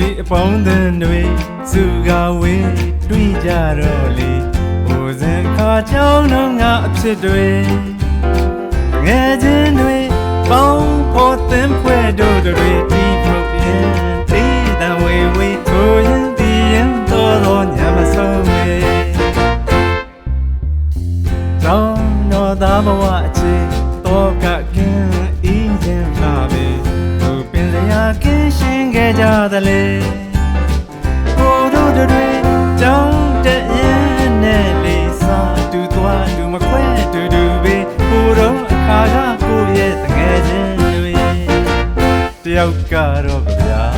ဆွေအပေါင်းသင်တွေစုကဝေးတွေ့ကြတော့လေဟိုစဉ်ခါချောင်းတော့ငါအဖြစ်တွေငယ်ချင်းတွေပေါင်းဖို့သင်ဖွဲ့တို့တွေဒီပုတ်ပြန်တေးတံဝေဝေးထိုရင်ဒီရင်တော်တော်ညမဆုံးမေတောင်းတော်သားဘဝအခြေတော့က ခဲ့ကြသလေကိုတို့တွေကြောင်းတဲ့ရင်နဲ့လေးစားတူသွားတူမခွဲတူတူပဲကိုတော့အခါကကိုရဲ့တငယ်ချင်းတွေတယောက်ကတော့ဗျာတွေရင်းည